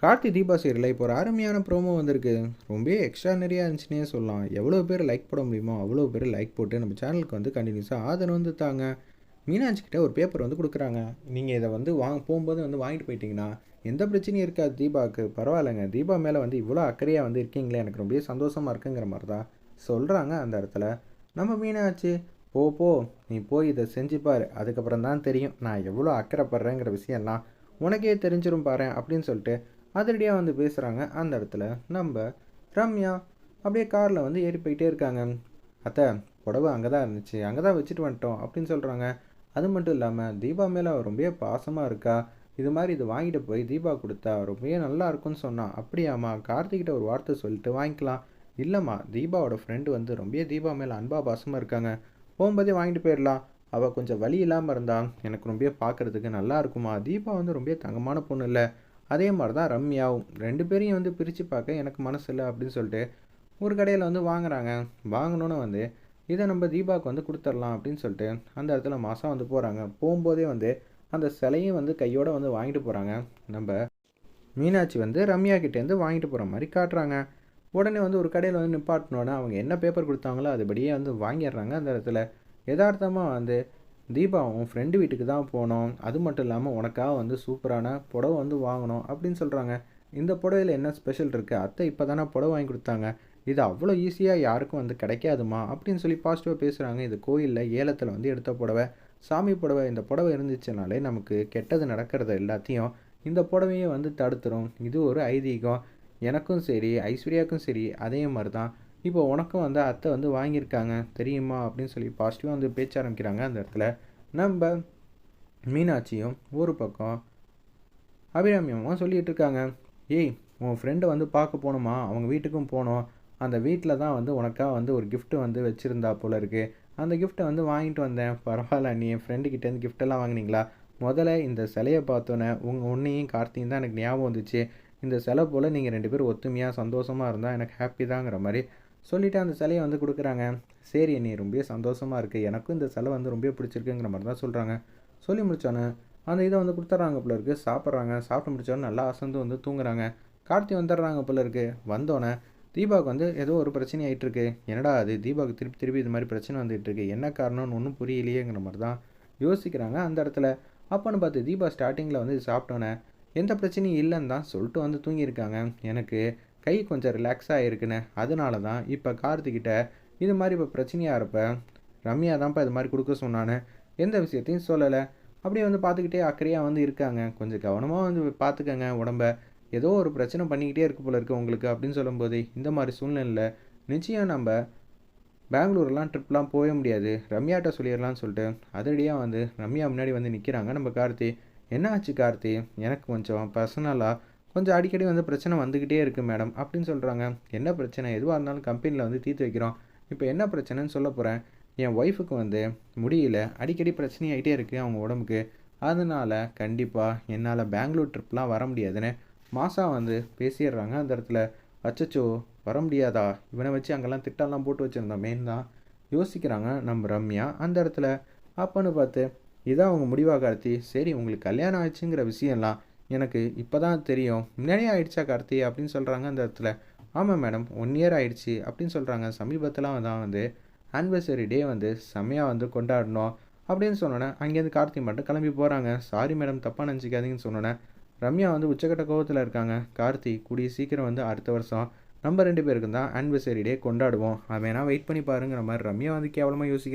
கார்த்தி தீபா சீரியலில் இப்போ ஒரு அருமையான ப்ரோமோ வந்திருக்கு. ரொம்ப எக்ஸ்ட்ரானரியாக இருந்துச்சுன்னே சொல்லலாம். எவ்வளோ பேர் லைக் போட முடியுமோ அவ்வளோ பேர் லைக் போட்டு நம்ம சேனலுக்கு வந்து கண்டினியூஸாக ஆதரவு வந்து தாங்க மீனாட்சிக்கிட்ட ஒரு பேப்பர் வந்து கொடுக்குறாங்க. நீங்கள் இதை வந்து வாங்க போகும்போது வந்து வாங்கிட்டு போயிட்டீங்கன்னா எந்த பிரச்சனையும் இருக்காது தீபாவுக்கு. பரவாயில்லைங்க. தீபா மேலே வந்து இவ்வளோ அக்கறையாக வந்து இருக்கீங்களே எனக்கு ரொம்ப சந்தோஷமாக இருக்குங்கிற மாதிரி தான் சொல்கிறாங்க அந்த இடத்துல. நம்ம மீனாட்சி போ போ. நீ போய் இதை செஞ்சு அதுக்கப்புறம் தான் தெரியும். நான் எவ்வளோ அக்கறைப்படுறேங்கிற விஷயம்லாம் உனக்கே தெரிஞ்சிரும் பாரு அப்படின்னு சொல்லிட்டு அதிரடியாக வந்து பேசுகிறாங்க அந்த இடத்துல நம்ம ரம்யா அப்படியே காரில் வந்து ஏறி போயிட்டே இருக்காங்க. அத்தை புடவை அங்கே தான் இருந்துச்சு. அங்கே தான் வச்சுட்டு வந்துட்டோம் அப்படின்னு சொல்கிறாங்க அது மட்டும் இல்லாமல் தீபா மேலே அவள் ரொம்ப பாசமாக இருக்கா. இது மாதிரி இது வாங்கிட்டு போய் தீபா கொடுத்தா ரொம்பவே நல்லா இருக்கும்னு சொன்னான் அப்படியாம்மா கார்த்திகிட்ட ஒரு வார்த்தை சொல்லிட்டு வாங்கிக்கலாம். இல்லைம்மா தீபாவோட ஃப்ரெண்டு வந்து ரொம்ப தீபா மேலே அன்பா பாசமாக இருக்காங்க. போகும்போதே வாங்கிட்டு போயிடலாம். அவள் கொஞ்சம் வலி இல்லாமல் இருந்தா எனக்கு ரொம்ப பார்க்குறதுக்கு நல்லா இருக்குமா? தீபா வந்து ரொம்ப தங்கமான பொண்ணு இல்லை. அதே மாதிரி தான் ரம்யாவும். ரெண்டு பேரையும் வந்து பிரித்து பார்க்க எனக்கு மனசு இல்லை அப்படின்னு சொல்லிட்டு ஒரு கடையில் வந்து வாங்குறாங்க. வாங்கினோன்னு வந்து இதை நம்ம தீபாவுக்கு வந்து கொடுத்துர்லாம் அப்படின்னு சொல்லிட்டு அந்த இடத்துல மாதம் வந்து போகிறாங்க போகும்போதே வந்து அந்த சிலையும் வந்து கையோடு வந்து வாங்கிட்டு போகிறாங்க நம்ம மீனாட்சி வந்து ரம்யா கிட்டேருந்து வாங்கிட்டு போகிற மாதிரி காட்டுறாங்க. உடனே வந்து ஒரு கடையில் வந்து நிப்பாட்டினோடனே அவங்க என்ன பேப்பர் கொடுத்தாங்களோ அதுபடியே வந்து வாங்கிடுறாங்க அந்த இடத்துல. யதார்த்தமாக வந்து தீபா உன் ஃப்ரெண்டு வீட்டுக்கு தான் போனோம். அது மட்டும் இல்லாமல் உனக்காக வந்து சூப்பரான புடவை வந்து வாங்கணும் அப்படின்னு சொல்கிறாங்க இந்த புடவையில் என்ன ஸ்பெஷல் இருக்குது அத்தை இப்போ தானே புடவை வாங்கி கொடுத்தாங்க. இது அவ்வளோ ஈஸியாக யாருக்கும் வந்து கிடைக்காதுமா? அப்படின்னு சொல்லி பாசிட்டிவாக பேசுகிறாங்க இது கோயிலில் ஏலத்தில் வந்து எடுத்த புடவை. சாமி புடவை இந்த புடவை இருந்துச்சுனாலே நமக்கு கெட்டது நடக்கிறது எல்லாத்தையும் இந்த புடவையை வந்து தடுத்துரும். இது ஒரு ஐதீகம். எனக்கும் சரி ஐஸ்வர்யாவுக்கும் சரி அதே மாதிரி தான் இப்போ உனக்கும் வந்து அத்தை வந்து வாங்கியிருக்காங்க தெரியுமா? அப்படின்னு சொல்லி பாசிட்டிவாக வந்து பேச்ச ஆரம்பிக்கிறாங்க அந்த இடத்துல. நம்ம மீனாட்சியும் ஒரு பக்கம் அபிராமியமாக சொல்லிகிட்டு இருக்காங்க. ஏய் உன் ஃப்ரெண்டை வந்து பார்க்க போகணுமா? அவங்க வீட்டுக்கும் போனோம் அந்த வீட்டில் தான் வந்து உனக்காக வந்து ஒரு கிஃப்ட்டு வந்து வச்சுருந்தா போல இருக்குது அந்த கிஃப்ட்டை வந்து வாங்கிட்டு வந்தேன். பரவாயில்ல நீ என் ஃப்ரெண்டுக்கிட்டேருந்து கிஃப்டெல்லாம் வாங்கினீங்களா? முதல்ல இந்த சிலையை பார்த்தோன்னே உங்கள் உன்னையும் கார்த்தியும் தான் எனக்கு ஞாபகம் வந்துச்சு. இந்த சிலை போல் நீங்கள் ரெண்டு பேரும் ஒத்துமையாக சந்தோஷமாக இருந்தால் எனக்கு ஹாப்பி தாங்கிற மாதிரி சொல்லிவிட்டு அந்த சிலையை வந்து கொடுக்குறாங்க. சரி நீ ரொம்ப சந்தோஷமாக இருக்குது எனக்கும் இந்த சிலை வந்து ரொம்ப பிடிச்சிருக்குங்கிற மாதிரி தான் சொல்கிறாங்க சொல்லி முடித்தோன்னே அந்த இதை வந்து கொடுத்துட்றாங்க போல இருக்குது சாப்பிட்றாங்க. சாப்பிட்டு முடிச்சோன்னே நல்லா அசந்து வந்து தூங்குறாங்க. கார்த்தி வந்துடுறாங்க போல இருக்குது வந்தோடனே தீபாவுக்கு வந்து ஏதோ ஒரு பிரச்சனை ஆகிட்டு என்னடா அது? தீபாவுக்கு திருப்பி திருப்பி இது மாதிரி பிரச்சனை வந்துகிட்டு இருக்கு. என்ன காரணம்னு ஒன்றும் புரியலையேங்கிற மாதிரி தான் யோசிக்கிறாங்க அந்த இடத்துல. அப்போன்னு பார்த்து தீபா ஸ்டார்டிங்கில் வந்து சாப்பிட்டோன்னே எந்த பிரச்சனையும் இல்லைன்னு தான் சொல்லிட்டு வந்து தூங்கியிருக்காங்க. எனக்கு கை கொஞ்சம் ரிலாக்ஸாக இருக்குன்னு. அதனால தான் இப்போ கார்த்திகிட்ட இது மாதிரி இப்போ பிரச்சனையாக இருப்ப ரம்யா தான்ப்பா இது மாதிரி கொடுக்க சொன்னான்னு எந்த விஷயத்தையும் சொல்லலை. அப்படியே வந்து பார்த்துக்கிட்டே அக்கறையாக வந்து இருக்காங்க. கொஞ்சம் கவனமாக வந்து பார்த்துக்கங்க உடம்ப ஏதோ ஒரு பிரச்சனை பண்ணிக்கிட்டே இருக்கு போல இருக்குது உங்களுக்கு அப்படின்னு சொல்லும்போது இந்த மாதிரி சூழ்நிலையில் நிச்சயம் நம்ம பெங்களூர்லாம் ட்ரிப்லாம் போக முடியாது. ரம்யாட்ட சொல்லிடலாம்னு சொல்லிட்டு அதடியாக வந்து ரம்யா முன்னாடி வந்து நிற்கிறாங்க நம்ம கார்த்தி. என்ன ஆச்சு கார்த்தி? எனக்கு கொஞ்சம் பர்சனலாக கொஞ்சம் அடிக்கடி வந்து பிரச்சனை வந்துக்கிட்டே இருக்குது மேடம். அப்படின்னு சொல்கிறாங்க என்ன பிரச்சனை? எதுவாக இருந்தாலும் கம்பெனியில் வந்து தீர்த்து வைக்கிறோம். இப்போ என்ன பிரச்சனைன்னு சொல்ல போகிறேன் என் ஒய்ஃபுக்கு வந்து முடியல. அடிக்கடி பிரச்சனையாகிட்டே இருக்குது அவங்க உடம்புக்கு. அதனால் கண்டிப்பாக என்னால் பெங்களூர் ட்ரிப்லாம் வர முடியாதுன்னு மாசா வந்து பேசிடுறாங்க அந்த இடத்துல. அச்சச்சோ வர முடியாதா? இவனை வச்சு அங்கெல்லாம் திட்டம்லாம் போட்டு வச்சுருந்தோம் மெயின் தான். யோசிக்கிறாங்க நம்ம ரம்யா அந்த இடத்துல. அப்போன்னு பார்த்து இதான் அவங்க முடிவாக கார்த்தி. சரி உங்களுக்கு கல்யாணம் ஆச்சுங்கிற விஷயம்லாம் எனக்கு இப்போ தான் தெரியும். முன்னாடியே ஆயிடுச்சா கார்த்தி? அப்படின்னு சொல்கிறாங்க அந்த இடத்துல. ஆமாம் மேடம் ஒன் இயர் ஆயிடுச்சு அப்படின்னு சொல்கிறாங்க சமீபத்தில் தான் வந்து ஆனிவர்சரி டே வந்து செம்மையாக வந்து கொண்டாடணும் அப்படின்னு சொன்னோன்னே அங்கேருந்து கார்த்தி மட்டும் கிளம்பி போகிறாங்க சாரி மேடம் தப்பாக நினச்சிக்காதீங்கன்னு சொன்னோன்னே ரம்யா வந்து உச்சக்கட்ட கோவத்தில் இருக்காங்க. கார்த்தி கூடிய சீக்கிரம் வந்து அடுத்த வருஷம் நம்ம ரெண்டு பேருக்கும் தான் ஆனிவர்சரி டே கொண்டாடுவோம். அவன் வேணால் வெயிட் பண்ணி பாருங்கிற மாதிரி ரம்யா வந்து கேவலமாக யோசிக்கிற